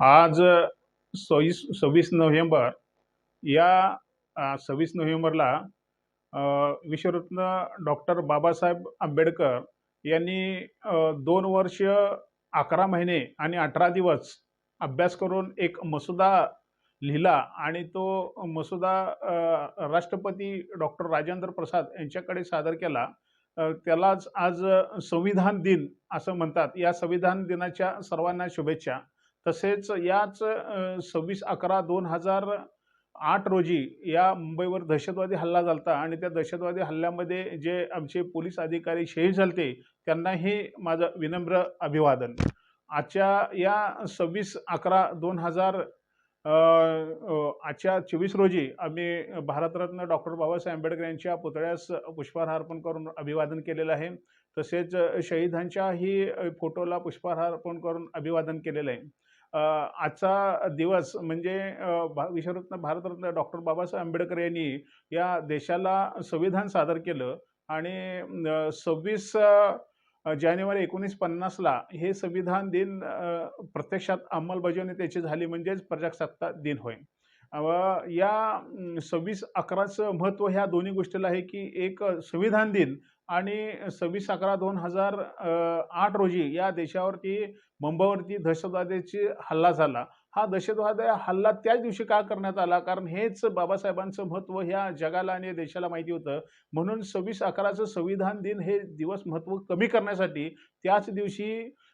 आज सव्वीस सव्वीस नोव्हेंबर या सव्वीस नोव्हेंबरला विश्वरत्न डॉक्टर बाबासाहेब आंबेडकर यांनी दोन वर्ष अकरा महिने आणि अठरा दिवस अभ्यास करून एक मसुदा लिहिला आणि तो मसुदा राष्ट्रपती डॉक्टर राजेंद्र प्रसाद यांच्याकडे सादर केला. त्यालाच आज संविधान दिन असं म्हणतात. या संविधान दिनाच्या सर्वांना शुभेच्छा. तसेच याच सव्वीस अकरा दोन हजार आठ रोजी या मुंबईवर दहशतवादी हल्ला झालता आणि त्या दहशतवादी हल्ल्यामध्ये जे आमचे पोलीस अधिकारी शहीद झालते त्यांनाही माझं विनम्र अभिवादन. आजच्या या सव्वीस अकरा दोन हजार आजच्या चोवीस रोजी आम्ही भारतरत्न डॉक्टर बाबासाहेब आंबेडकर यांच्या पुतळ्यास पुष्पहार अर्पण करून अभिवादन केलेलं आहे. तसेच शहीदांच्याही फोटोला पुष्पहार अर्पण करून अभिवादन केलेलं आहे. आजचा दिवस म्हणजे भा- विश्वरत्न भारतरत्न डॉक्टर बाबासाहेब आंबेडकर यांनी या देशाला संविधान सादर केलं आणि सव्वीस जानेवारी एकोणीस पन्नासला हे संविधान दिन प्रत्यक्षात अंमलबजावणी त्याची झाली म्हणजेच प्रजासत्ताक दिन होय. या सव्वीस अकराचं महत्त्व ह्या दोन्ही गोष्टीला आहे की एक संविधान दिन आणि सव्वीस अकरा दोन हजार आठ रोजी या देशावरती मुंबईवरती दहशतवाद्याची हल्ला झाला. हा दहशतवाद हल्ला त्याच दिवशी का करण्यात आला? कारण हेच बाबासाहेबांचं महत्त्व ह्या जगाला आणि देशाला माहिती होतं. म्हणून सव्वीस अकराचं संविधान दिन हे दिवस महत्त्व कमी करण्यासाठी त्याच दिवशी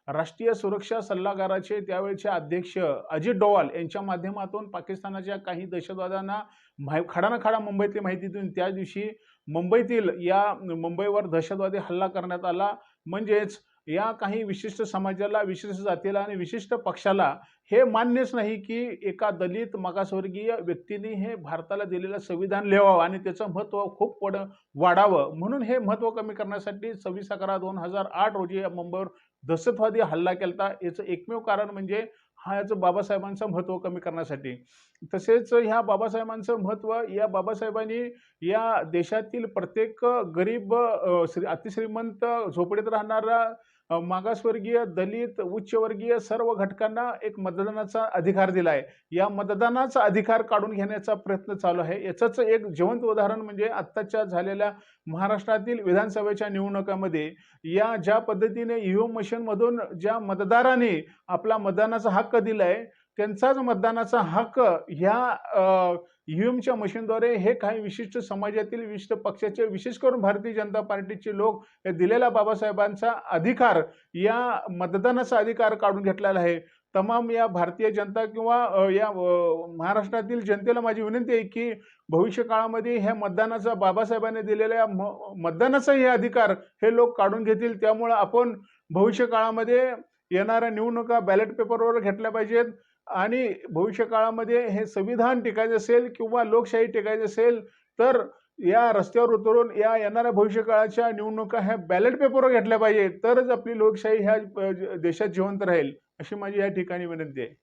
राष्ट्रीय सुरक्षा सल्लागाराचे त्यावेळचे अध्यक्ष अजित डोवाल यांच्या माध्यमातून पाकिस्तानाच्या काही दहशतवाद्यांना माहि खाडा खडा मुंबईतली माहिती देऊन त्या दिवशी मुंबईतील या मुंबईवर दहशतवादी हल्ला करण्यात आला. म्हणजेच या काही विशिष्ट समाजाला विशिष्ट जातीला आणि विशिष्ट पक्षाला हे मान्यच नाही की एका दलित मागासवर्गीय व्यक्तीने हे भारताला दिलेलं संविधान लिहावं आणि त्याचं महत्त्व खूप पड वाढावं. म्हणून हे महत्त्व कमी करण्यासाठी सव्वीस अकरा दोन हजार आठ रोजी या मुंबईवर दहशतवादी हल्ला होता याचं एकमेव कारण म्हणजे हा याचं बाबासाहेबांचं महत्त्व कमी करण्यासाठी. तसेच ह्या बाबासाहेबांचं महत्त्व या बाबासाहेबांनी या देशातील प्रत्येक गरीब श्री अतिश्रीमंत झोपडीत राहणारा मागासवर्गीय दलित उच्चवर्गीय सर्व घटकांना एक मतदानाचा अधिकार दिला आहे या मतदानाचा अधिकार काढून घेण्याचा प्रयत्न चालू आहे. याचंच एक जिवंत उदाहरण म्हणजे आत्ताच्या झालेल्या महाराष्ट्रातील विधानसभेच्या निवडणुकामध्ये या ज्या पद्धतीने ईव्हीएम मशीनमधून ज्या मतदाराने आपला मतदानाचा हक्क दिला आहे त्यांचाच मतदानाचा हक्क ह्या ईव्हीएमच्या मशीनद्वारे हे काही विशिष्ट समाजातील विशिष्ट पक्षाचे विशेष करून भारतीय जनता पार्टीचे लोक हे दिलेला बाबासाहेबांचा अधिकार या मतदानाचा अधिकार काढून घेतलेला आहे. तमाम या भारतीय जनता किंवा या महाराष्ट्रातील जनतेला माझी विनंती आहे की भविष्य काळामध्ये ह्या मतदानाचा बाबासाहेबांनी दिलेल्या म मतदानाचा हे अधिकार हे लोक काढून घेतील. त्यामुळं आपण भविष्य काळामध्ये येणाऱ्या निवडणुका बॅलेट पेपरवर घेतल्या पाहिजेत. आणि भविष्य काळामध्ये हे संविधान टिकायचं असेल किंवा लोकशाही टिकायची असेल तर या रस्त्यावर उतरून या येणाऱ्या भविष्य काळाच्या निवडणुका ह्या बॅलेट पेपरवर घेतल्या पाहिजे तरच आपली लोकशाही ह्या देशात जिवंत राहील अशी माझी या ठिकाणी विनंती आहे.